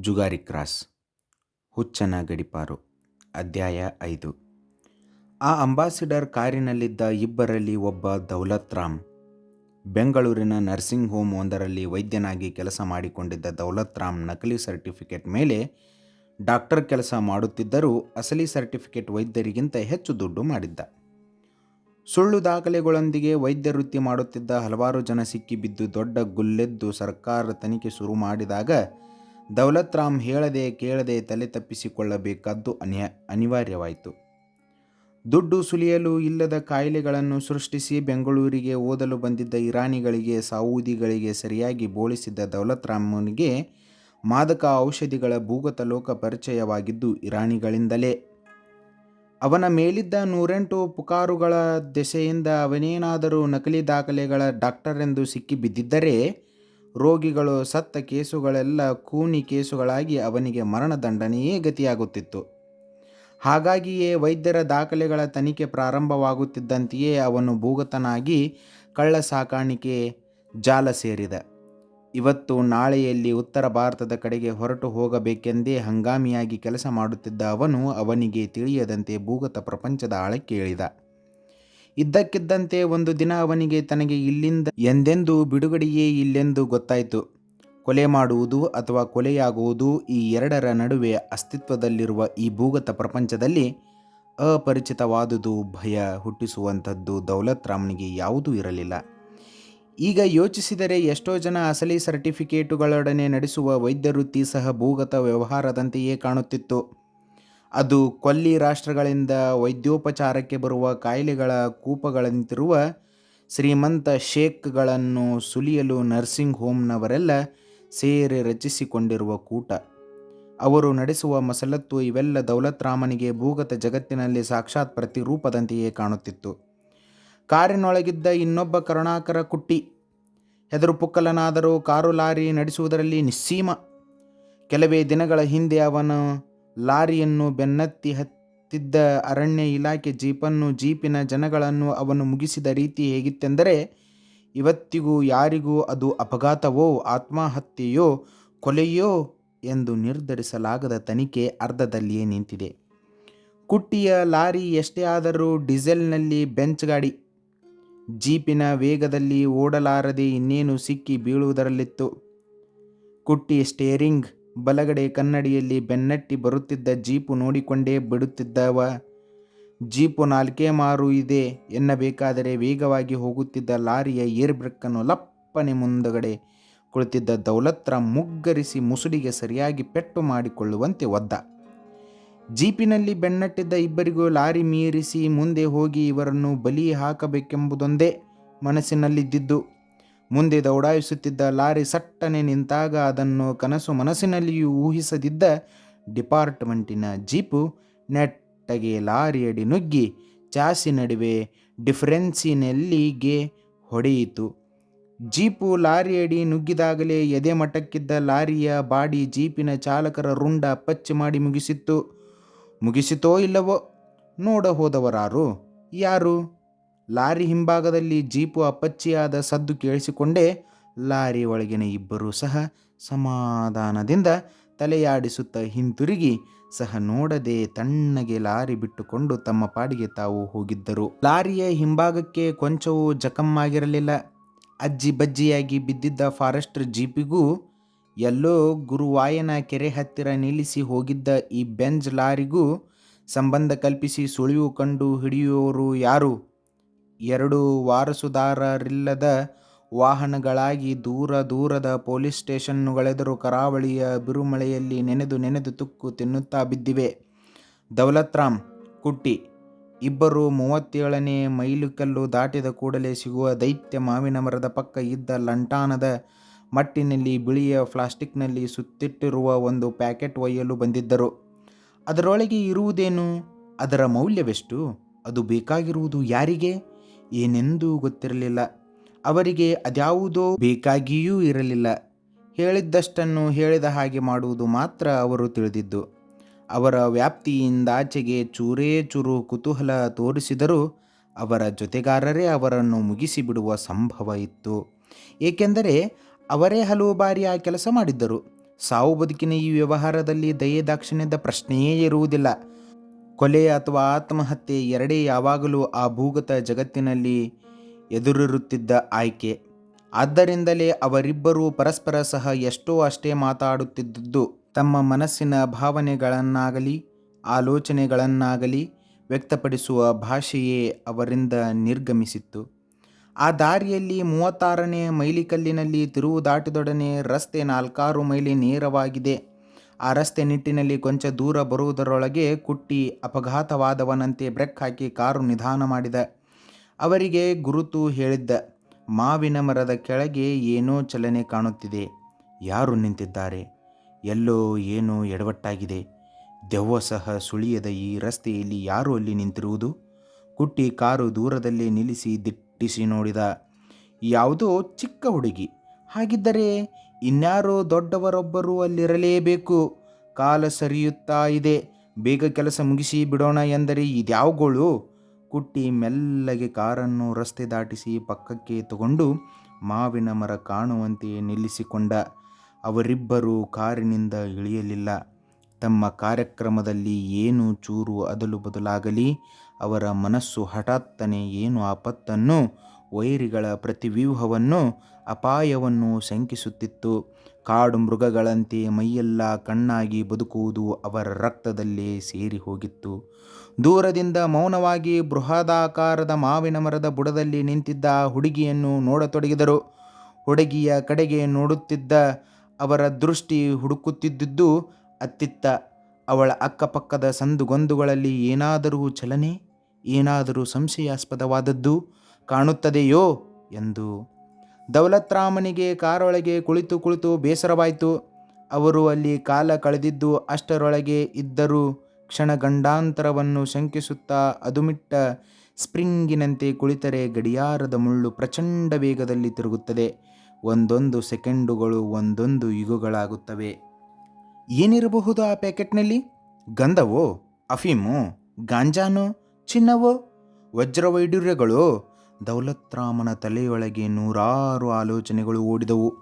Jugari cross, ಹುಚ್ಚನ ಗಡಿಪಾರು, ಅಧ್ಯಾಯ ಐದು. ಆ ಅಂಬಾಸಿಡರ್ ಕಾರಿನಲ್ಲಿದ್ದ ಇಬ್ಬರಲ್ಲಿ ಒಬ್ಬ ದೌಲತ್ ರಾಮ್ ಬೆಂಗಳೂರಿನ ನರ್ಸಿಂಗ್ ಹೋಮ್ ಒಂದರಲ್ಲಿ ವೈದ್ಯನಾಗಿ ಕೆಲಸ ಮಾಡಿಕೊಂಡಿದ್ದ ದೌಲತ್ ರಾಮ್ ನಕಲಿ ಸರ್ಟಿಫಿಕೇಟ್ ಮೇಲೆ ಡಾಕ್ಟರ್ ಕೆಲಸ ಮಾಡುತ್ತಿದ್ದರೂ ಅಸಲಿ ಸರ್ಟಿಫಿಕೇಟ್ ವೈದ್ಯರಿಗಿಂತ ಹೆಚ್ಚು ದುಡ್ಡು ಮಾಡಿದ್ದ. ಸುಳ್ಳು ದಾಖಲೆಗಳೊಂದಿಗೆ ವೈದ್ಯ ವೃತ್ತಿ ಮಾಡುತ್ತಿದ್ದ ಹಲವಾರು ಜನ ಸಿಕ್ಕಿಬಿದ್ದು ದೊಡ್ಡ ಗುಲ್ಲೆದ್ದು ಸರ್ಕಾರ ತನಿಖೆ ಶುರು ಮಾಡಿದಾಗ ದೌಲತ್ ರಾಮ್ ಹೇಳದೆ ಕೇಳದೆ ತಲೆ ತಪ್ಪಿಸಿಕೊಳ್ಳಬೇಕಾದ್ದು ಅನ್ಯ, ಅನಿವಾರ್ಯವಾಯಿತು. ದುಡ್ಡು ಸುಲಿಯಲು ಇಲ್ಲದ ಕಾಯಿಲೆಗಳನ್ನು ಸೃಷ್ಟಿಸಿ ಬೆಂಗಳೂರಿಗೆ ಓದಲು ಬಂದಿದ್ದ ಇರಾನಿಗಳಿಗೆ, ಸೌದಿಗಳಿಗೆ ಸರಿಯಾಗಿ ಬೋಳಿಸಿದ್ದ ದೌಲತ್ ರಾಮನಿಗೆ ಮಾದಕ ಔಷಧಿಗಳ ಭೂಗತ ಲೋಕ ಪರಿಚಯವಾಗಿದ್ದು ಇರಾನಿಗಳಿಂದಲೇ. ಅವನ ಮೇಲಿದ್ದ ನೂರೆಂಟು ಪುಕಾರುಗಳ ದೆಸೆಯಿಂದ ಅವನೇನಾದರೂ ನಕಲಿ ದಾಖಲೆಗಳ ಡಾಕ್ಟರ್ ಎಂದು ಸಿಕ್ಕಿ ಬಿದ್ದಿದ್ದರೆ ರೋಗಿಗಳು ಸತ್ತ ಕೇಸುಗಳೆಲ್ಲ ಕೂನಿ ಕೇಸುಗಳಾಗಿ ಅವನಿಗೆ ಮರಣದಂಡನೆಯೇ ಗತಿಯಾಗುತ್ತಿತ್ತು. ಹಾಗಾಗಿಯೇ ವೈದ್ಯರ ದಾಖಲೆಗಳ ತನಿಖೆ ಪ್ರಾರಂಭವಾಗುತ್ತಿದ್ದಂತೆಯೇ ಅವನು ಭೂಗತನಾಗಿ ಕಳ್ಳ ಸಾಕಾಣಿಕೆ ಜಾಲ ಸೇರಿದ. ಇವತ್ತು ನಾಳೆಯಲ್ಲಿ ಉತ್ತರ ಭಾರತದ ಕಡೆಗೆ ಹೊರಟು ಹೋಗಬೇಕೆಂದೇ ಹಂಗಾಮಿಯಾಗಿ ಕೆಲಸ ಮಾಡುತ್ತಿದ್ದ ಅವನು ಅವನಿಗೆ ತಿಳಿಯದಂತೆ ಭೂಗತ ಪ್ರಪಂಚದ ಆಳಕ್ಕೆ ಇಳಿದ ಇದ್ದಕ್ಕಿದ್ದಂತೆ ಒಂದು ದಿನ ಅವನಿಗೆ ತನಗೆ ಇಲ್ಲಿಂದ ಎಂದೆಂದು ಬಿಡುಗಡೆಯೇ ಇಲ್ಲೆಂದು ಗೊತ್ತಾಯಿತು. ಕೊಲೆ ಮಾಡುವುದು ಅಥವಾ ಕೊಲೆಯಾಗುವುದು ಈ ಎರಡರ ನಡುವೆ ಅಸ್ತಿತ್ವದಲ್ಲಿರುವ ಈ ಭೂಗತ ಪ್ರಪಂಚದಲ್ಲಿ ಅಪರಿಚಿತವಾದುದು ಭಯ ಹುಟ್ಟಿಸುವಂಥದ್ದು ದೌಲತ್ ರಾಮ್ನಿಗೆ ಯಾವುದೂ ಇರಲಿಲ್ಲ. ಈಗ ಯೋಚಿಸಿದರೆ ಎಷ್ಟೋ ಜನ ಅಸಲಿ ಸರ್ಟಿಫಿಕೇಟುಗಳೊಡನೆ ನಡೆಸುವ ವೈದ್ಯ ವೃತ್ತಿ ಸಹ ಭೂಗತ ವ್ಯವಹಾರದಂತೆಯೇ ಕಾಣುತ್ತಿತ್ತು. ಅದು ಕೊಲ್ಲಿ ರಾಷ್ಟ್ರಗಳಿಂದ ವೈದ್ಯೋಪಚಾರಕ್ಕೆ ಬರುವ ಕಾಯಿಲೆಗಳ ಕೂಪಗಳಂತಿರುವ ಶ್ರೀಮಂತ ಶೇಖ್ಗಳನ್ನು ಸುಲಿಯಲು ನರ್ಸಿಂಗ್ ಹೋಮ್ನವರೆಲ್ಲ ಸೇರಿ ರಚಿಸಿಕೊಂಡಿರುವ ಕೂಟ. ಅವರು ನಡೆಸುವ ಮಸಲತ್ತು ಇವೆಲ್ಲ ದೌಲತ್ ರಾಮನಿಗೆ ಭೂಗತ ಜಗತ್ತಿನಲ್ಲಿ ಸಾಕ್ಷಾತ್ ಪ್ರತಿರೂಪದಂತೆಯೇ ಕಾಣುತ್ತಿತ್ತು. ಕಾರಿನೊಳಗಿದ್ದ ಇನ್ನೊಬ್ಬ ಕರುಣಾಕರ ಕುಟ್ಟಿ ಹೆದರು ಪುಕ್ಕಲನಾದರೂ ಕಾರು ಲಾರಿ ನಡೆಸುವುದರಲ್ಲಿ ನಿಸ್ಸೀಮ. ಕೆಲವೇ ದಿನಗಳ ಹಿಂದೆ ಅವನು ಲಾರಿಯನ್ನು ಬೆನ್ನತ್ತಿ ಹತ್ತಿದ್ದ ಅರಣ್ಯ ಇಲಾಖೆ ಜೀಪನ್ನು ಜೀಪಿನ ಜನಗಳನ್ನು ಅವನು ಮುಗಿಸಿದ ರೀತಿ ಹೇಗಿತ್ತೆಂದರೆ, ಇವತ್ತಿಗೂ ಯಾರಿಗೂ ಅದು ಅಪಘಾತವೋ ಆತ್ಮಹತ್ಯೆಯೋ ಕೊಲೆಯೋ ಎಂದು ನಿರ್ಧರಿಸಲಾಗದ ತನಿಖೆ ಅರ್ಧದಲ್ಲಿಯೇ ನಿಂತಿದೆ. ಕುಟ್ಟಿಯ ಲಾರಿ ಎಷ್ಟೇ ಆದರೂ ಡೀಸೆಲ್ನಲ್ಲಿ ಬೆಂಚ್ ಗಾಡಿ, ಜೀಪಿನ ವೇಗದಲ್ಲಿ ಓಡಲಾರದೆ ಇನ್ನೇನು ಸಿಕ್ಕಿ ಬೀಳುವುದರಲ್ಲಿತ್ತು. ಕುಟ್ಟಿ ಸ್ಟೇರಿಂಗ್ ಬಲಗಡೆ ಕನ್ನಡಿಯಲ್ಲಿ ಬೆನ್ನಟ್ಟಿ ಬರುತ್ತಿದ್ದ ಜೀಪು ನೋಡಿಕೊಂಡೇ ಬಿಡುತ್ತಿದ್ದವ. ಜೀಪು ನಾಲ್ಕೇ ಮಾರು ಇದೆ ಎನ್ನಬೇಕಾದರೆ ವೇಗವಾಗಿ ಹೋಗುತ್ತಿದ್ದ ಲಾರಿಯ ಏರ್ ಬ್ರೇಕನ್ನು ಲಪ್ಪನೆ ಮುಂದಗಡೆ ಕುಳಿತಿದ್ದ ದೌಲತ್ರ ಮುಗ್ಗರಿಸಿ ಮುಸುಡಿಗೆ ಸರಿಯಾಗಿ ಪೆಟ್ಟು ಮಾಡಿಕೊಳ್ಳುವಂತೆ ಒದ್ದ. ಜೀಪಿನಲ್ಲಿ ಬೆನ್ನಟ್ಟಿದ್ದ ಇಬ್ಬರಿಗೂ ಲಾರಿ ಮೀರಿಸಿ ಮುಂದೆ ಹೋಗಿ ಇವರನ್ನು ಬಲಿ ಹಾಕಬೇಕೆಂಬುದೊಂದೇ ಮನಸ್ಸಿನಲ್ಲಿದ್ದಿದ್ದು. ಮುಂದೆ ದೌಡಾಯಿಸುತ್ತಿದ್ದ ಲಾರಿ ಸಟ್ಟನೆ ನಿಂತಾಗ ಅದನ್ನು ಕನಸು ಮನಸ್ಸಿನಲ್ಲಿಯೂ ಊಹಿಸದಿದ್ದ ಡಿಪಾರ್ಟ್ಮೆಂಟಿನ ಜೀಪು ನೆಟ್ಟಗೆ ಲಾರಿಯಡಿ ನುಗ್ಗಿ ಚಾಸಿ ನಡುವೆ ಡಿಫರೆನ್ಸಿನಲ್ಲಿಗೆ ಹೊಡೆಯಿತು. ಜೀಪು ಲಾರಿಯಡಿ ನುಗ್ಗಿದಾಗಲೇ ಎದೆ ಮಟ್ಟಕ್ಕಿದ್ದ ಲಾರಿಯ ಬಾಡಿ ಜೀಪಿನ ಚಾಲಕರ ರುಂಡ ಪಚ್ಚೆ ಮಾಡಿ ಮುಗಿಸಿತ್ತು. ಮುಗಿಸಿತೋ ಇಲ್ಲವೋ ನೋಡ ಹೋದವರಾರು ಯಾರು? ಲಾರಿ ಹಿಂಭಾಗದಲ್ಲಿ ಜೀಪು ಅಪ್ಪಚ್ಚಿಯಾದ ಸದ್ದು ಕೇಳಿಸಿಕೊಂಡೇ ಲಾರಿ ಒಳಗಿನ ಇಬ್ಬರೂ ಸಹ ಸಮಾಧಾನದಿಂದ ತಲೆಯಾಡಿಸುತ್ತಾ ಹಿಂತಿರುಗಿ ಸಹ ನೋಡದೆ ತಣ್ಣಗೆ ಲಾರಿ ಬಿಟ್ಟುಕೊಂಡು ತಮ್ಮ ಪಾಡಿಗೆ ತಾವು ಹೋಗಿದ್ದರು. ಲಾರಿಯ ಹಿಂಭಾಗಕ್ಕೆ ಕೊಂಚವೂ ಜಖಮ್ಮಾಗಿರಲಿಲ್ಲ ಅಜ್ಜಿ ಬಜ್ಜಿಯಾಗಿ ಬಿದ್ದಿದ್ದ ಫಾರೆಸ್ಟರ್ ಜೀಪಿಗೂ ಎಲ್ಲೋ ಗುರುವಾಯನ ಕೆರೆ ಹತ್ತಿರ ನಿಲ್ಲಿಸಿ ಹೋಗಿದ್ದ ಈ ಬೆಂಜ್ ಲಾರಿಗೂ ಸಂಬಂಧ ಕಲ್ಪಿಸಿ ಸುಳಿವು ಕಂಡು ಹಿಡಿಯುವವರು ಯಾರು? ಎರಡು ವಾರಸುದಾರರಿಲ್ಲದ ವಾಹನಗಳಾಗಿ ದೂರ ದೂರದ ಪೊಲೀಸ್ ಸ್ಟೇಷನ್ನುಗಳೆದುರು ಕರಾವಳಿಯ ಬಿರುಮಳೆಯಲ್ಲಿ ನೆನೆದು ನೆನೆದು ತುಕ್ಕು ತಿನ್ನುತ್ತಾ ಬಿದ್ದಿವೆ. ದೌಲತ್ರಾಮ್, ಕುಟ್ಟಿ ಇಬ್ಬರು ಮೂವತ್ತೇಳನೇ ಮೈಲಿಕಲ್ಲು ದಾಟಿದ ಕೂಡಲೇ ಸಿಗುವ ದೈತ್ಯ ಮಾವಿನ ಮರದ ಪಕ್ಕ ಇದ್ದ ಲಂಟಾನದ ಮಟ್ಟಿನಲ್ಲಿ ಬಿಳಿಯ ಪ್ಲಾಸ್ಟಿಕ್ನಲ್ಲಿ ಸುತ್ತಿಟ್ಟಿರುವ ಒಂದು ಪ್ಯಾಕೆಟ್ ಒಯ್ಯಲು ಬಂದಿದ್ದರು. ಅದರೊಳಗೆ ಇರುವುದೇನು? ಅದರ ಮೌಲ್ಯವೆಷ್ಟು? ಅದು ಬೇಕಾಗಿರುವುದು ಯಾರಿಗೆ? ಏನೆಂದೂ ಗೊತ್ತಿರಲಿಲ್ಲ. ಅವರಿಗೆ ಅದ್ಯಾವುದೋ ಬೇಕಾಗಿಯೂ ಇರಲಿಲ್ಲ. ಹೇಳಿದ್ದಷ್ಟನ್ನು ಹೇಳಿದ ಹಾಗೆ ಮಾಡುವುದು ಮಾತ್ರ ಅವರು ತಿಳಿದಿದ್ದು. ಅವರ ವ್ಯಾಪ್ತಿಯಿಂದಾಚೆಗೆ ಚೂರೇ ಚೂರು ಕುತೂಹಲ ತೋರಿಸಿದರೂ ಅವರ ಜೊತೆಗಾರರೇ ಅವರನ್ನು ಮುಗಿಸಿಬಿಡುವ ಸಂಭವ ಇತ್ತು. ಏಕೆಂದರೆ ಅವರೇ ಹಲವು ಬಾರಿ ಆ ಕೆಲಸ ಮಾಡಿದ್ದರು. ಸಾವು ಬದುಕಿನ ಈ ವ್ಯವಹಾರದಲ್ಲಿ ದಯೆ ದಾಕ್ಷಿಣ್ಯದ ಪ್ರಶ್ನೆಯೇ ಇರುವುದಿಲ್ಲ. ಕೊಲೆ ಅಥವಾ ಆತ್ಮಹತ್ಯೆ ಎರಡೇ ಯಾವಾಗಲೂ ಆ ಭೂಗತ ಜಗತ್ತಿನಲ್ಲಿ ಎದುರಿರುತ್ತಿದ್ದ ಆಯ್ಕೆ. ಆದ್ದರಿಂದಲೇ ಅವರಿಬ್ಬರೂ ಪರಸ್ಪರ ಸಹ ಎಷ್ಟೋ ಅಷ್ಟೇ ಮಾತಾಡುತ್ತಿದ್ದದ್ದು, ತಮ್ಮ ಮನಸ್ಸಿನ ಭಾವನೆಗಳನ್ನಾಗಲಿ, ಆಲೋಚನೆಗಳನ್ನಾಗಲಿ ವ್ಯಕ್ತಪಡಿಸುವ ಭಾಷೆಯೇ ಅವರಿಂದ ನಿರ್ಗಮಿಸಿತ್ತು. ಆ ದಾರಿಯಲ್ಲಿ ಮೂವತ್ತಾರನೇ ಮೈಲಿಕಲ್ಲಿನಲ್ಲಿ ತಿರುವು ದಾಟಿದೊಡನೆ ರಸ್ತೆ ನಾಲ್ಕಾರು ಮೈಲಿ ನೇರವಾಗಿದೆ. ಆ ರಸ್ತೆ ನಿಟ್ಟಿನಲ್ಲಿ ಕೊಂಚ ದೂರ ಬರುವುದರೊಳಗೆ ಕುಟ್ಟಿ ಅಪಘಾತವಾದವನಂತೆ ಬ್ರೆಕ್ ಹಾಕಿ ಕಾರು ನಿಧಾನ ಮಾಡಿದ. ಅವರಿಗೆ ಗುರುತು ಹೇಳಿದ್ದ. ಮಾವಿನ ಮರದ ಕೆಳಗೆ ಏನೋ ಚಲನೆ ಕಾಣುತ್ತಿದೆ. ಯಾರು ನಿಂತಿದ್ದಾರೆ? ಎಲ್ಲೋ ಏನೋ ಎಡವಟ್ಟಾಗಿದೆ. ದೆವ್ವ ಸಹ ಸುಳಿಯದ ಈ ರಸ್ತೆಯಲ್ಲಿ ಯಾರು ಅಲ್ಲಿ ನಿಂತಿರುವುದು? ಕುಟ್ಟಿ ಕಾರು ದೂರದಲ್ಲಿ ನಿಲ್ಲಿಸಿ ದಿಟ್ಟಿಸಿ ನೋಡಿದ. ಯಾವುದೋ ಚಿಕ್ಕ ಹುಡುಗಿ. ಹಾಗಿದ್ದರೆ ಇನ್ಯಾರೋ ದೊಡ್ಡವರೊಬ್ಬರು ಅಲ್ಲಿರಲೇಬೇಕು. ಕಾಲ ಸರಿಯುತ್ತಾ ಇದೆ. ಬೇಗ ಕೆಲಸ ಮುಗಿಸಿ ಬಿಡೋಣ ಎಂದರೆ ಇದ್ಯಾವುಗಳು? ಕುಟ್ಟಿ ಮೆಲ್ಲಗೆ ಕಾರನ್ನು ರಸ್ತೆ ದಾಟಿಸಿ ಪಕ್ಕಕ್ಕೆ ತಗೊಂಡು ಮಾವಿನ ಮರ ಕಾಣುವಂತೆ ನಿಲ್ಲಿಸಿಕೊಂಡ. ಅವರಿಬ್ಬರೂ ಕಾರಿನಿಂದ ಇಳಿಯಲಿಲ್ಲ. ತಮ್ಮ ಕಾರ್ಯಕ್ರಮದಲ್ಲಿ ಏನು ಚೂರು ಅದಲು ಬದಲಾಗಲಿ, ಅವರ ಮನಸ್ಸು ಹಠಾತ್ತನೆ ಏನು ಆಪತ್ತನ್ನು ವೈರಿಗಳ ಪ್ರತಿವ್ಯೂಹವನ್ನು ಅಪಾಯವನ್ನು ಶಂಕಿಸುತ್ತಿತ್ತು. ಕಾಡು ಮೃಗಗಳಂತೆ ಮೈಯೆಲ್ಲ ಕಣ್ಣಾಗಿ ಬದುಕುವುದು ಅವರ ರಕ್ತದಲ್ಲೇ ಸೇರಿ ಹೋಗಿತ್ತು. ದೂರದಿಂದ ಮೌನವಾಗಿ ಬೃಹದಾಕಾರದ ಮಾವಿನ ಮರದ ಬುಡದಲ್ಲಿ ನಿಂತಿದ್ದ ಹುಡುಗಿಯನ್ನು ನೋಡತೊಡಗಿದರು. ಹುಡುಗಿಯ ಕಡೆಗೆ ನೋಡುತ್ತಿದ್ದ ಅವರ ದೃಷ್ಟಿ ಹುಡುಕುತ್ತಿದ್ದುದು ಅತ್ತಿತ್ತ, ಅವಳ ಅಕ್ಕಪಕ್ಕದ ಸಂದುಗೊಂದುಗಳಲ್ಲಿ ಏನಾದರೂ ಚಲನೆ, ಏನಾದರೂ ಸಂಶಯಾಸ್ಪದವಾದದ್ದು ಕಾಣುತ್ತದೆಯೋ ಎಂದು. ದೌಲತ್ರಾಮನಿಗೆ ಕಾರೊಳಗೆ ಕುಳಿತು ಕುಳಿತು ಬೇಸರವಾಯಿತು. ಅವರು ಅಲ್ಲಿ ಕಾಲ ಕಳೆದಿದ್ದು ಅಷ್ಟರೊಳಗೆ ಇದ್ದರೂ ಕ್ಷಣಗಂಡಾಂತರವನ್ನು ಶಂಕಿಸುತ್ತಾ ಅದುಮಿಟ್ಟ ಸ್ಪ್ರಿಂಗಿನಂತೆ ಕುಳಿತರೆ ಗಡಿಯಾರದ ಮುಳ್ಳು ಪ್ರಚಂಡ ವೇಗದಲ್ಲಿ ತಿರುಗುತ್ತದೆ. ಒಂದೊಂದು ಸೆಕೆಂಡುಗಳು ಒಂದೊಂದು ಯುಗಗಳಾಗುತ್ತವೆ. ಏನಿರಬಹುದು ಆ ಪ್ಯಾಕೆಟ್ನಲ್ಲಿ? ಗಂಧವೋ, ಅಫೀಮೋ, ಗಾಂಜಾನೋ, ಚಿನ್ನವೋ ವಜ್ರವೈಡೂರ್ಯಗಳು ದೌಲತ್ರಾಮನ ತಲೆಯೊಳಗೆ ನೂರಾರು ಆಲೋಚನೆಗಳು ಓಡಿದವು.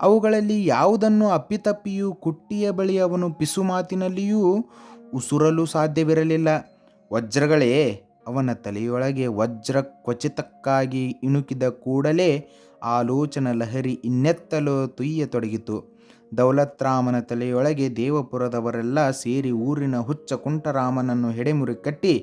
ಅವುಗಳಲ್ಲಿ ಯಾವುದನ್ನು ಅಪ್ಪಿತಪ್ಪಿಯೂ ಕುಟ್ಟಿಯ ಬಳಿ ಅವನು ಪಿಸು ಮಾತಿನಲ್ಲಿಯೂ ಉಸುರಲು ಸಾಧ್ಯವಿರಲಿಲ್ಲ. ವಜ್ರಗಳೇ, ಅವನ ತಲೆಯೊಳಗೆ ವಜ್ರ ಕ್ವಚಿತಕ್ಕಾಗಿ ಇಣುಕಿದ ಕೂಡಲೇ ಆಲೋಚನ ಲಹರಿ ಇನ್ನೆತ್ತಲೋ ತುಯ್ಯತೊಡಗಿತು. ದೌಲತ್ರಾಮನ ತಲೆಯೊಳಗೆ ದೇವಪುರದವರೆಲ್ಲ ಸೇರಿ ಊರಿನ ಹುಚ್ಚ ಕುಂಟರಾಮನನ್ನು ಹೆಡೆಮುರಿ ಕಟ್ಟಿ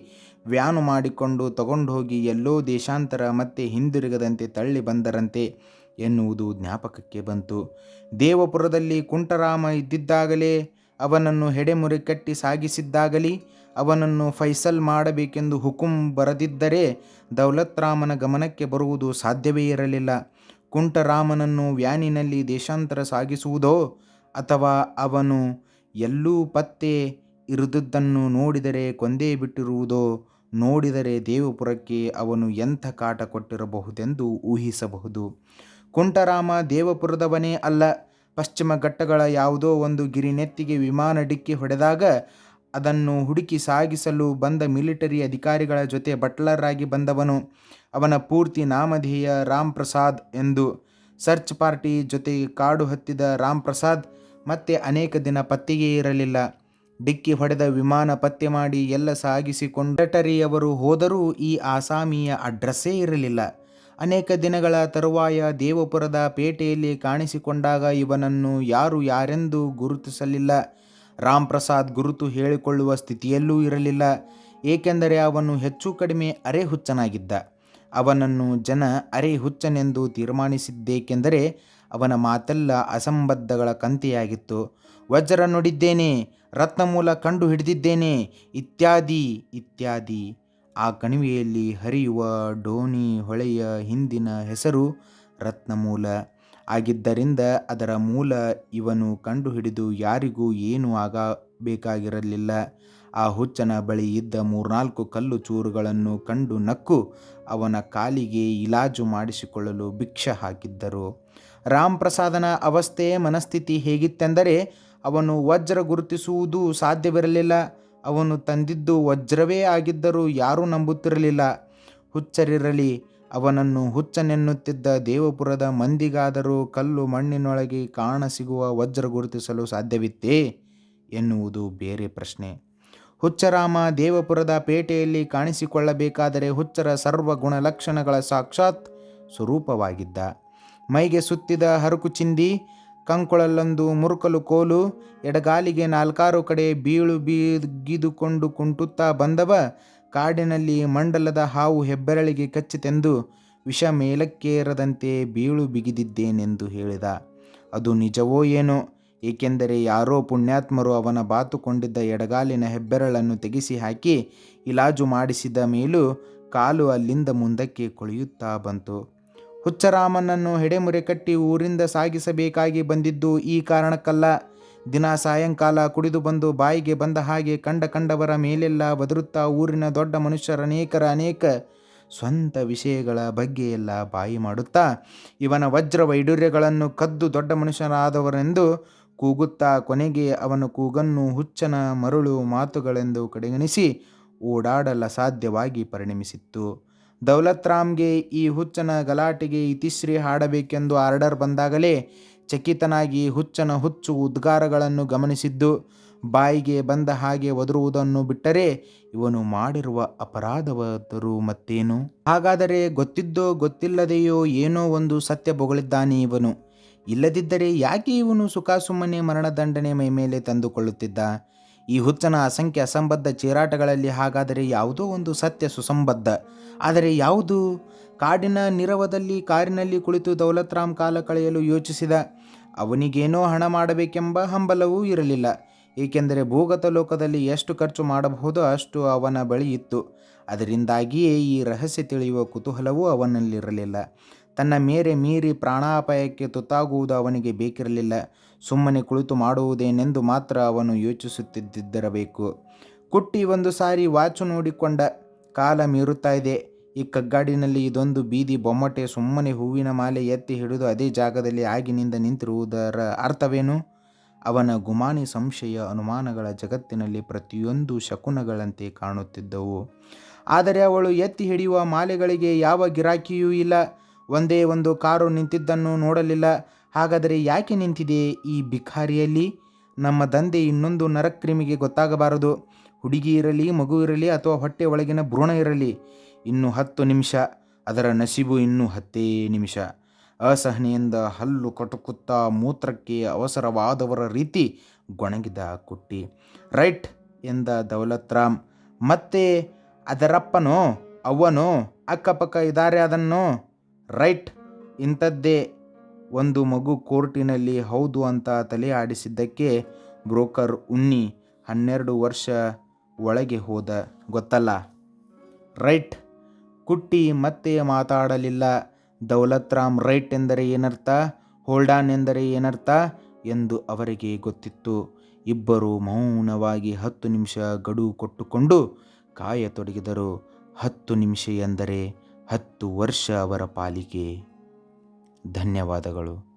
ವ್ಯಾನು ಮಾಡಿಕೊಂಡು ತಗೊಂಡು ಹೋಗಿ ಎಲ್ಲೋ ದೇಶಾಂತರ ಮತ್ತೆ ಹಿಂದಿರುಗದಂತೆ ತಳ್ಳಿ ಬಂದರಂತೆ ಎನ್ನುವುದು ಜ್ಞಾಪಕಕ್ಕೆ ಬಂತು. ದೇವಪುರದಲ್ಲಿ ಕುಂಟರಾಮ ಇದ್ದಿದ್ದಾಗಲೇ ಅವನನ್ನು ಹೆಡೆಮುರಿ ಕಟ್ಟಿ ಸಾಗಿಸಿದ್ದಾಗಲಿ, ಅವನನ್ನು ಫೈಸಲ್ ಮಾಡಬೇಕೆಂದು ಹುಕುಂ ಬರದಿದ್ದರೆ ದೌಲತ್ರಾಮನ ಗಮನಕ್ಕೆ ಬರುವುದು ಸಾಧ್ಯವೇ ಇರಲಿಲ್ಲ. ಕುಂಟರಾಮನನ್ನು ವ್ಯಾನಿನಲ್ಲಿ ದೇಶಾಂತರ ಸಾಗಿಸುವುದೋ ಅಥವಾ ಅವನು ಎಲ್ಲೂ ಪತ್ತೆ ಇರುವುದನ್ನು ನೋಡಿದರೆ ಕೊಂದೇ ಬಿಟ್ಟಿರುವುದೋ ನೋಡಿದರೆ ದೇವಪುರಕ್ಕೆ ಅವನು ಎಂಥ ಕಾಟ ಕೊಟ್ಟಿರಬಹುದೆಂದು ಊಹಿಸಬಹುದು. ಕುಂಟರಾಮ ದೇವಪುರದವನೇ ಅಲ್ಲ. ಪಶ್ಚಿಮ ಘಟ್ಟಗಳ ಯಾವುದೋ ಒಂದು ಗಿರಿನೆತ್ತಿಗೆ ವಿಮಾನ ಡಿಕ್ಕಿ ಹೊಡೆದಾಗ ಅದನ್ನು ಹುಡುಕಿ ಸಾಗಿಸಲು ಬಂದ ಮಿಲಿಟರಿ ಅಧಿಕಾರಿಗಳ ಜೊತೆ ಬಟ್ಲರ್ ಆಗಿ ಬಂದವನು. ಅವನ ಪೂರ್ತಿ ನಾಮಧೇಯ ರಾಮ್ ಪ್ರಸಾದ್ ಎಂದು ಸರ್ಚ್ ಪಾರ್ಟಿ ಜೊತೆಗೆ ಕಾಡು ಹತ್ತಿದ ರಾಮ್ ಪ್ರಸಾದ್ ಮತ್ತೆ ಅನೇಕ ದಿನ ಪತ್ತೆಯೇ ಇರಲಿಲ್ಲ. ಡಿಕ್ಕಿ ಹೊಡೆದ ವಿಮಾನ ಪತ್ತೆ ಮಾಡಿ ಎಲ್ಲ ಸಾಗಿಸಿಕೊಂಡಟರಿಯವರು ಹೋದರೂ ಈ ಆಸಾಮಿಯ ಅಡ್ರೆಸ್ಸೇ ಇರಲಿಲ್ಲ. ಅನೇಕ ದಿನಗಳ ತರುವಾಯ ದೇವಪುರದ ಪೇಟೆಯಲ್ಲಿ ಕಾಣಿಸಿಕೊಂಡಾಗ ಇವನನ್ನು ಯಾರು ಯಾರೆಂದು ಗುರುತಿಸಲಿಲ್ಲ. ರಾಮ್ ಪ್ರಸಾದ್ ಗುರುತು ಹೇಳಿಕೊಳ್ಳುವ ಸ್ಥಿತಿಯಲ್ಲೂ ಇರಲಿಲ್ಲ. ಏಕೆಂದರೆ ಅವನು ಹೆಚ್ಚು ಕಡಿಮೆ ಅರೆ ಹುಚ್ಚನಾಗಿದ್ದ ಅವನನ್ನು ಜನ ಅರೆ ಹುಚ್ಚನೆಂದು ತೀರ್ಮಾನಿಸಿದ್ದೇಕೆಂದರೆ ಅವನ ಮಾತೆಲ್ಲ ಅಸಂಬದ್ಧಗಳ ಕಂತೆಯಾಗಿತ್ತು. ವಜ್ರ ನುಡಿದ್ದೇನೆ ರತ್ನಮೂಲ ಕಂಡು ಹಿಡಿದಿದ್ದೇನೆ ಇತ್ಯಾದಿ ಇತ್ಯಾದಿ. ಆ ಕಣಿವೆಯಲ್ಲಿ ಹರಿಯುವ ಡೋಣಿ ಹೊಳೆಯ ಹಿಂದಿನ ಹೆಸರು ರತ್ನಮೂಲ ಆಗಿದ್ದರಿಂದ ಅದರ ಮೂಲ ಇವನು ಕಂಡುಹಿಡಿದು ಯಾರಿಗೂ ಏನೂ ಆಗಬೇಕಾಗಿರಲಿಲ್ಲ. ಆ ಹುಚ್ಚನ ಬಳಿ ಇದ್ದ ಮೂರ್ನಾಲ್ಕು ಕಲ್ಲು ಚೂರುಗಳನ್ನು ಕಂಡು ನಕ್ಕು ಅವನ ಕಾಲಿಗೆ ಇಲಾಜು ಮಾಡಿಸಿಕೊಳ್ಳಲು ಭಿಕ್ಷ ಹಾಕಿದ್ದರು. ರಾಮ್ ಪ್ರಸಾದನ ಅವಸ್ಥೆ ಮನಸ್ಥಿತಿ ಹೇಗಿತ್ತೆಂದರೆ, ಅವನು ವಜ್ರ ಗುರುತಿಸುವುದು ಸಾಧ್ಯವಿರಲಿಲ್ಲ. ಅವನು ತಂದಿದ್ದು ವಜ್ರವೇ ಆಗಿದ್ದರೂ ಯಾರೂ ನಂಬುತ್ತಿರಲಿಲ್ಲ. ಹುಚ್ಚರಿರಲಿ, ಅವನನ್ನು ಹುಚ್ಚನೆನ್ನುತ್ತಿದ್ದ ದೇವಪುರದ ಮಂದಿಗಾದರೂ ಕಲ್ಲು ಮಣ್ಣಿನೊಳಗೆ ಕಾಣಸಿಗುವ ವಜ್ರ ಗುರುತಿಸಲು ಸಾಧ್ಯವಿತ್ತೇ? ಎನ್ನುವುದು ಬೇರೆ ಪ್ರಶ್ನೆ. ಹುಚ್ಚರಾಮ ದೇವಪುರದ ಪೇಟೆಯಲ್ಲಿ ಕಾಣಿಸಿಕೊಳ್ಳಬೇಕಾದರೆ ಹುಚ್ಚರ ಸರ್ವ ಗುಣಲಕ್ಷಣಗಳ ಸಾಕ್ಷಾತ್ ಸ್ವರೂಪವಾಗಿದ್ದ. ಮೈಗೆ ಸುತ್ತಿದ ಹರಕು ಚಿಂದಿ, ಕಂಕುಳಲ್ಲೊಂದು ಮುರುಕಲು ಕೋಲು, ಎಡಗಾಲಿಗೆ ನಾಲ್ಕಾರು ಕಡೆ ಬೀಳು ಬೀಗಿದುಕೊಂಡು ಕುಂಟುತ್ತಾ ಬಂದವ, ಕಾಡಿನಲ್ಲಿ ಮಂಡಲದ ಹಾವು ಹೆಬ್ಬೆರಳಿಗೆ ಕಚ್ಚಿತೆಂದು ವಿಷ ಮೇಲಕ್ಕೇರದಂತೆ ಬೀಳು ಬಿಗಿದಿದ್ದೇನೆಂದು ಹೇಳಿದ. ಅದು ನಿಜವೋ ಏನೋ? ಏಕೆಂದರೆ ಯಾರೋ ಪುಣ್ಯಾತ್ಮರು ಅವನ ಬಾತುಕೊಂಡಿದ್ದ ಎಡಗಾಲಿನ ಹೆಬ್ಬೆರಳನ್ನು ತೆಗೆಸಿ ಹಾಕಿ ಇಲಾಜು ಮಾಡಿಸಿದ ಮೇಲೂ ಕಾಲು ಅಲ್ಲಿಂದ ಮುಂದಕ್ಕೆ ಕೊಳೆಯುತ್ತಾ ಬಂತು. ಹುಚ್ಚರಾಮನನ್ನು ಹೆಡೆಮುರೆ ಕಟ್ಟಿ ಊರಿಂದ ಸಾಗಿಸಬೇಕಾಗಿ ಬಂದಿದ್ದು ಈ ಕಾರಣಕ್ಕಲ್ಲ. ದಿನ ಸಾಯಂಕಾಲ ಕುಡಿದು ಬಂದು ಬಾಯಿಗೆ ಬಂದ ಹಾಗೆ ಕಂಡ ಕಂಡವರ ಮೇಲೆಲ್ಲ ಬದರುತ್ತಾ ಊರಿನ ದೊಡ್ಡ ಮನುಷ್ಯರ ಅನೇಕರ ಅನೇಕ ಸ್ವಂತ ವಿಷಯಗಳ ಬಗ್ಗೆ ಎಲ್ಲ ಬಾಯಿ ಮಾಡುತ್ತಾ, ಇವನ ವಜ್ರ ವೈಡೂರ್ಯಗಳನ್ನು ಕದ್ದು ದೊಡ್ಡ ಮನುಷ್ಯನಾದವರೆಂದು ಕೂಗುತ್ತಾ ಕೊನೆಗೆ ಅವನ ಕೂಗನ್ನು ಹುಚ್ಚನ ಮರುಳು ಮಾತುಗಳೆಂದು ಕಡೆಗಣಿಸಿ ಓಡಾಡಲ ಸಾಧ್ಯವಾಗಿ ಪರಿಣಮಿಸಿತ್ತು. ದೌಲತ್ ರಾಮ್ಗೆ ಈ ಹುಚ್ಚನ ಗಲಾಟೆಗೆ ಇತಿಶ್ರೀ ಹಾಡಬೇಕೆಂದು ಆರ್ಡರ್ ಬಂದಾಗಲೇ ಚಕಿತನಾಗಿ ಹುಚ್ಚನ ಹುಚ್ಚು ಉದ್ಗಾರಗಳನ್ನು ಗಮನಿಸಿದ್ದು. ಬಾಯಿಗೆ ಬಂದ ಹಾಗೆ ಒದರುವುದನ್ನು ಬಿಟ್ಟರೆ ಇವನು ಮಾಡಿರುವ ಅಪರಾಧವಾದರೂ ಮತ್ತೇನು? ಹಾಗಾದರೆ ಗೊತ್ತಿದ್ದೋ ಗೊತ್ತಿಲ್ಲದೆಯೋ ಏನೋ ಒಂದು ಸತ್ಯ ಬೊಗಳಿದ್ದಾನೆ ಇವನು. ಇಲ್ಲದಿದ್ದರೆ ಯಾಕೆ ಇವನು ಸುಖಾಸುಮ್ಮನೆ ಮರಣದಂಡನೆ ಮೈ ಮೇಲೆ ತಂದುಕೊಳ್ಳುತ್ತಿದ್ದ? ಈ ಹುಚ್ಚನ ಅಸಂಖ್ಯ ಅಸಂಬದ್ಧ ಚೀರಾಟಗಳಲ್ಲಿ ಹಾಗಾದರೆ ಯಾವುದೋ ಒಂದು ಸತ್ಯ ಸುಸಂಬದ್ಧ. ಆದರೆ ಯಾವುದು? ಕಾಡಿನ ನಿರವದಲ್ಲಿ ಕಾರಿನಲ್ಲಿ ಕುಳಿತು ದೌಲತ್ರಾಮ್ ಕಾಲ ಕಳೆಯಲು ಯೋಚಿಸಿದ, ಅವನಿಗೇನೋ ಹಣ ಮಾಡಬೇಕೆಂಬ ಹಂಬಲವೂ ಇರಲಿಲ್ಲ. ಏಕೆಂದರೆ ಭೂಗತ ಲೋಕದಲ್ಲಿ ಎಷ್ಟು ಖರ್ಚು ಮಾಡಬಹುದೋ ಅಷ್ಟು ಅವನ ಬಳಿ ಇತ್ತು. ಅದರಿಂದಾಗಿಯೇ ಈ ರಹಸ್ಯ ತಿಳಿಯುವ ಕುತೂಹಲವೂ ಅವನಲ್ಲಿರಲಿಲ್ಲ. ತನ್ನ ಮೇರೆ ಮೀರಿ ಪ್ರಾಣಾಪಾಯಕ್ಕೆ ತುತ್ತಾಗುವುದು ಅವನಿಗೆ ಬೇಕಿರಲಿಲ್ಲ. ಸುಮ್ಮನೆ ಕುಳಿತು ಮಾಡುವುದೇನೆಂದು ಮಾತ್ರ ಅವನು ಯೋಚಿಸುತ್ತಿದ್ದಿರಬೇಕು ಕುಟ್ಟಿ ಒಂದು ಸಾರಿ ವಾಚು ನೋಡಿಕೊಂಡ ಕಾಲ ಮೀರುತ್ತಾ ಇದೆ. ಈ ಕಗ್ಗಾಡಿನಲ್ಲಿ ಇದೊಂದು ಬೀದಿ ಬೊಮ್ಮಟೆ ಸುಮ್ಮನೆ ಹೂವಿನ ಮಾಲೆ ಎತ್ತಿ ಹಿಡಿದು ಅದೇ ಜಾಗದಲ್ಲಿ ಆಗಿನಿಂದ ನಿಂತಿರುವುದರ ಅರ್ಥವೇನು? ಅವನ ಗುಮಾನಿ ಸಂಶಯ ಅನುಮಾನಗಳ ಜಗತ್ತಿನಲ್ಲಿ ಪ್ರತಿಯೊಂದು ಶಕುನಗಳಂತೆ ಕಾಣುತ್ತಿದ್ದವು. ಆದರೆ ಅವಳು ಎತ್ತಿ ಹಿಡಿಯುವ ಮಾಲೆಗಳಿಗೆ ಯಾವ ಗಿರಾಕಿಯೂ ಇಲ್ಲ. ಒಂದೇ ಒಂದು ಕಾರು ನಿಂತಿದ್ದನ್ನು ನೋಡಲಿಲ್ಲ. ಹಾಗಾದರೆ ಯಾಕೆ ನಿಂತಿದೆ ಈ ಭಿಖಾರಿಯಲ್ಲಿ ನಮ್ಮ ದಂಧೆ ಇನ್ನೊಂದು ನರಕ್ರಿಮಿಗೆ ಗೊತ್ತಾಗಬಾರದು. ಹುಡುಗಿ ಇರಲಿ, ಮಗು ಇರಲಿ ಅಥವಾ ಹೊಟ್ಟೆ ಒಳಗಿನ ಭ್ರೂಣ ಇರಲಿ, ಇನ್ನು ಹತ್ತು ನಿಮಿಷ, ಅದರ ನಸಿಬು ಇನ್ನೂ ಹತ್ತೇ ನಿಮಿಷ. ಅಸಹನೆಯಿಂದ ಹಲ್ಲು ಕಟುಕುತ್ತಾ ಮೂತ್ರಕ್ಕೆ ಅವಸರವಾದವರ ರೀತಿ ಗೊಣಗಿದ ಕುಟ್ಟಿ. ರೈಟ್ ಎಂದ ದೌಲತ್ ರಾಮ್ ಮತ್ತೆ ಅದರಪ್ಪನೋ ಅವ್ವನೋ ಅಕ್ಕಪಕ್ಕ ಇದ್ದಾರೆ ಅದನ್ನು? ರೈಟ್, ಇಂಥದ್ದೇ. ಒಂದು ಮಗು ಕೋರ್ಟಿನಲ್ಲಿ ಹೌದು ಅಂತ ತಲೆ ಆಡಿಸಿದ್ದಕ್ಕೆ ಬ್ರೋಕರ್ ಉನ್ನಿ ಹನ್ನೆರಡು ವರ್ಷ ಒಳಗೆ ಹೋದ. ಗೊತ್ತಲ್ಲ? ರೈಟ್. ಕುಟ್ಟಿ ಮತ್ತೆ ಮಾತಾಡಲಿಲ್ಲ. ದೌಲತ್ ರಾಮ್ ರೈಟ್ ಎಂದರೆ ಏನರ್ಥ? ಹೋಲ್ಡಾನ್ ಎಂದರೆ ಏನರ್ಥ? ಎಂದು ಅವರಿಗೆ ಗೊತ್ತಿತ್ತು. ಇಬ್ಬರು ಮೌನವಾಗಿ ಹತ್ತು ನಿಮಿಷ ಗಡು ಕೊಟ್ಟುಕೊಂಡು ಕಾಯತೊಡಗಿದರು. ಹತ್ತು ನಿಮಿಷ ಎಂದರೆ ಹತ್ತು ವರ್ಷ ಅವರ ಪಾಲಿಗೆ. ಧನ್ಯವಾದಗಳು.